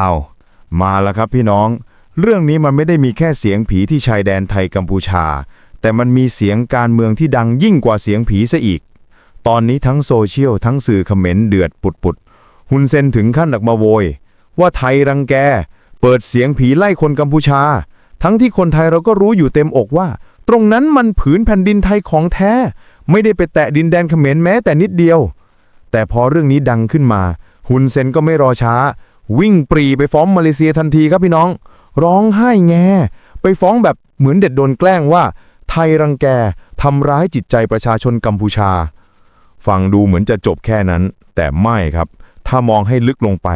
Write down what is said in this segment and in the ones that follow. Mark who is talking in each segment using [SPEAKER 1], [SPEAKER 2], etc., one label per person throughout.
[SPEAKER 1] เอามาแล้วครับพี่น้อง เรื่องนี้มันไม่ได้มีแค่เสียงผีที่ชายแดนไทยกัมพูชา แต่มันมีเสียงการเมืองที่ดังยิ่งกว่าเสียงผีซะอีก ตอนนี้ทั้งโซเชียลทั้งสื่อเขมรเดือดปุดปุดๆฮุนเซนถึงขั้นออกมาโวย ว่าไทยรังแก เปิดเสียงผีไล่คนกัมพูชา ทั้งที่คนไทยเราก็รู้อยู่เต็มอกว่า ตรงนั้นมันผืนแผ่นดินไทยของแท้ ไม่ได้ไปแตะดินแดนเขมรแม้แต่นิดเดียว แต่พอเรื่องนี้ดังขึ้นมาฮุนเซนก็ไม่รอช้า วิ่งปรีไปฟ้องมาเลเซียทันทีครับพี่น้อง ร้องไห้แง ไปฟ้องแบบเหมือนเด็ดโดนแกล้งว่า ไทยรังแกทำร้ายจิตใจประชาชนกัมพูชา ฟังดูเหมือนจะจบแค่นั้น แต่ไม่ครับ ถ้ามองให้ลึกลงไป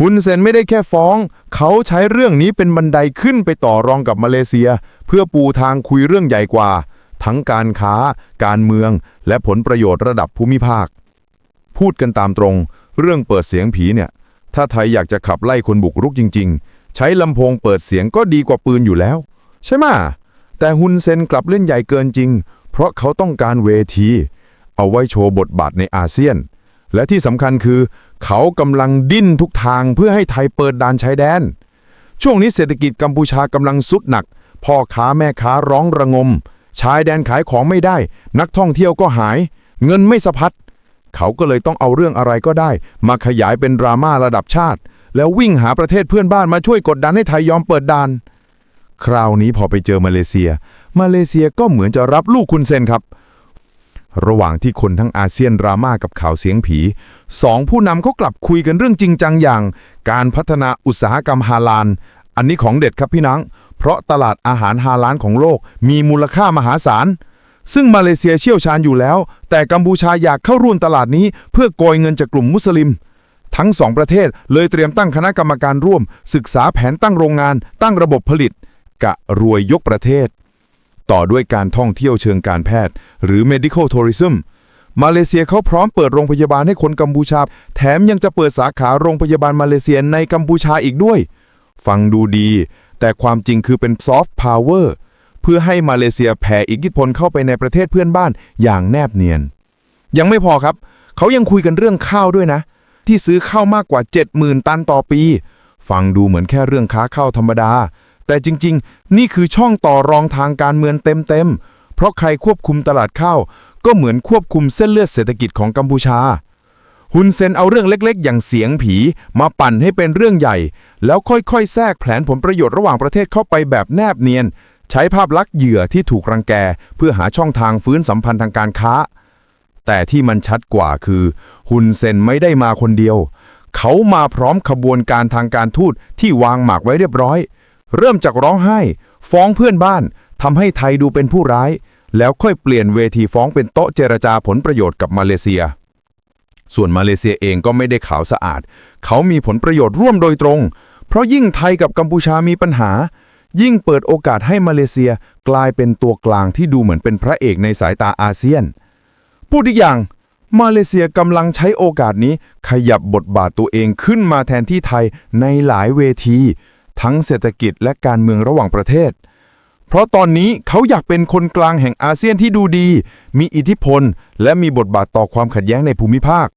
[SPEAKER 1] ฮุนเซนไม่ได้แค่ฟ้อง เขาใช้เรื่องนี้เป็นบันไดขึ้นไปต่อรองกับมาเลเซีย เพื่อปูทางคุยเรื่องใหญ่กว่า ทั้งการค้า การเมือง และผลประโยชน์ระดับภูมิภาค พูดกันตามตรง เรื่องเปิดเสียงผีเนี่ย ถ้าไทยอยากจะขับไล่คนบุกรุกจริง ๆ ใช้ลำโพงเปิดเสียงก็ดีกว่าปืนอยู่แล้ว ใช่ไหมแต่ฮุนเซนกลับเล่นใหญ่เกินจริง เพราะเขาต้องการเวที เอาไว้โชว์บทบาทในอาเซียน และที่สำคัญคือ เขากำลังดิ้นทุกทางเพื่อให้ไทยเปิดด่านชายแดน ช่วงนี้เศรษฐกิจกัมพูชากำลังสุดหนัก พ่อค้าแม่ค้าร้องระงม ชายแดนขายของไม่ได้ นักท่องเที่ยวก็หาย เงินไม่สะพัด เขาก็เลยต้องเอาเรื่องอะไรก็ได้ มาขยายเป็นดราม่าระดับชาติ แล้ววิ่งหาประเทศเพื่อนบ้านมาช่วยกดดันให้ไทยยอมเปิดด่าน คราวนี้พอไปเจอมาเลเซีย มาเลเซียก็เหมือนจะรับลูกคุณเซนครับ ระหว่างที่คนทั้งอาเซียนดราม่ากับข่าวเสียงผีสองผู้นำเขากลับคุยกันเรื่องจริงจังอย่าง การพัฒนาอุตสาหกรรมฮาลาลอันนี้ของเด็ดครับพี่นังเพราะตลาดอาหารฮาลาลของโลกมีมูลค่ามหาศาล ซึ่งมาเลเซียเชี่ยวชาญอยู่แล้ว แต่กัมพูชาอยากเข้าร่วมตลาดนี้ เพื่อโกยเงินจากกลุ่มมุสลิม ทั้งสองประเทศเลยเตรียมตั้งคณะกรรมการร่วม ศึกษาแผนตั้งโรงงาน ตั้งระบบผลิต กะรวยยกประเทศ ต่อด้วยการท่องเที่ยวเชิงการแพทย์ หรือ medical tourism มาเลเซียเขาพร้อมเปิดโรงพยาบาลให้คนกัมพูชา แถมยังจะเปิดสาขาโรงพยาบาลมาเลเซียในกัมพูชาอีกด้วย ฟังดูดี แต่ความจริงคือเป็นซอฟต์พาวเวอร์ เพื่อให้มาเลเซียแผ่อิทธิพลเข้าไปในประเทศเพื่อนบ้านอย่างแนบเนียน ยังไม่พอครับ เขายังคุยกันเรื่องข้าวด้วยนะ ที่ซื้อข้าวมากกว่า 70,000 ตันต่อปี ฟังดูเหมือนแค่เรื่องค้าข้าวธรรมดา แต่จริง ๆ นี่คือช่องต่อรองทางการเมืองเต็มๆ เพราะใครควบคุมตลาดข้าวก็เหมือนควบคุมเส้นเลือดเศรษฐกิจของกัมพูชาฮุนเซนเอาเรื่องเล็กๆ อย่างเสียงผีมาปั่นให้เป็นเรื่องใหญ่ แล้วค่อยๆ แทรกแผนผลประโยชน์ระหว่างประเทศเข้าไปแบบแนบเนียน ใช้ภาพลักษณ์เหยื่อที่ถูกรังแกเพื่อหาช่องทางฟื้นสัมพันธ์ทางการค้า แต่ที่มันชัดกว่าคือ ฮุนเซนไม่ได้มาคนเดียว เขามาพร้อมขบวนการทางการทูตที่วางหมากไว้เรียบร้อย เริ่มจากร้องไห้ ฟ้องเพื่อนบ้านทำให้ไทยดูเป็นผู้ร้าย แล้วค่อยเปลี่ยนเวทีฟ้องเป็นโต๊ะเจรจาผลประโยชน์กับมาเลเซียส่วนมาเลเซียเองก็ไม่ได้ขาวสะอาด เขามีผลประโยชน์ร่วมโดยตรง เพราะยิ่งไทยกับกัมพูชามีปัญหา ยิ่งเปิดโอกาสให้มาเลเซียกลายเป็นตัวกลางที่ดูเหมือนเป็นพระเอกในสายตาอาเซียน พูดอีกอย่าง มาเลเซียกำลังใช้โอกาสนี้ขยับบทบาทตัวเองขึ้นมาแทนที่ไทยในหลายเวที ทั้งเศรษฐกิจและการเมืองระหว่างประเทศ เพราะตอนนี้เขาอยากเป็นคนกลางแห่งอาเซียนที่ดูดี มีอิทธิพล และมีบทบาทต่อความขัดแย้งในภูมิภาค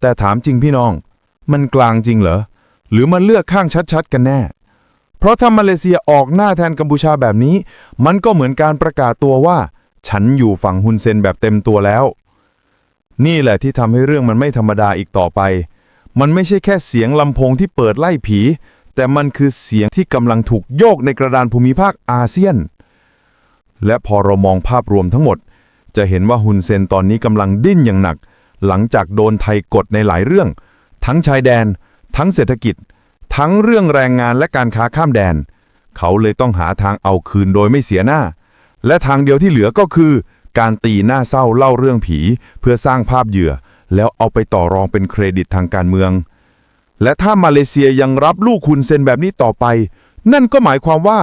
[SPEAKER 1] แต่ถามจริงพี่น้อง มันกลางจริงเหรอหรือมันเลือกข้างชัดๆ กันแน่ เพราะถ้ามาเลเซียออกหน้าแทนกัมพูชาแบบนี้ มันก็เหมือนการประกาศตัวว่า ฉันอยู่ฝั่งฮุนเซนแบบเต็มตัวแล้ว นี่แหละที่ทำให้เรื่องมันไม่ธรรมดาอีกต่อไป มันไม่ใช่แค่เสียงลำโพงที่เปิดไล่ผี แต่มันคือเสียงที่กำลังถูกโยกในกระดานภูมิภาคอาเซียน และพอเรามองภาพรวมทั้งหมด จะเห็นว่าฮุนเซนตอนนี้กำลังดิ้นอย่างหนัก หลังจากโดนไทยกดในหลายเรื่อง ทั้งชายแดน ทั้งเศรษฐกิจ ทั้งเรื่องแรงงานและการค้าข้ามแดน เขาเลยต้องหาทางเอาคืนโดยไม่เสียหน้า และทางเดียวที่เหลือก็คือ การตีหน้าเศร้าเล่าเรื่องผี เพื่อสร้างภาพเหยื่อ แล้วเอาไปต่อรองเป็นเครดิตทางการเมือง และถ้ามาเลเซียยังรับลูกคุณเซนแบบนี้ต่อไป นั่นก็หมายความว่า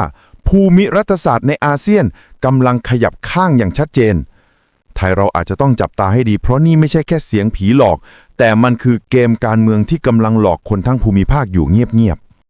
[SPEAKER 1] ภูมิรัฐศาสตร์ในอาเซียนกำลังขยับข้างอย่างชัดเจน ไทยเราอาจจะต้องจับตาให้ดี เพราะนี่ไม่ใช่แค่เสียงผีหลอก แต่มันคือเกมการเมืองที่กำลังหลอกคนทั้งภูมิภาคอยู่เงียบ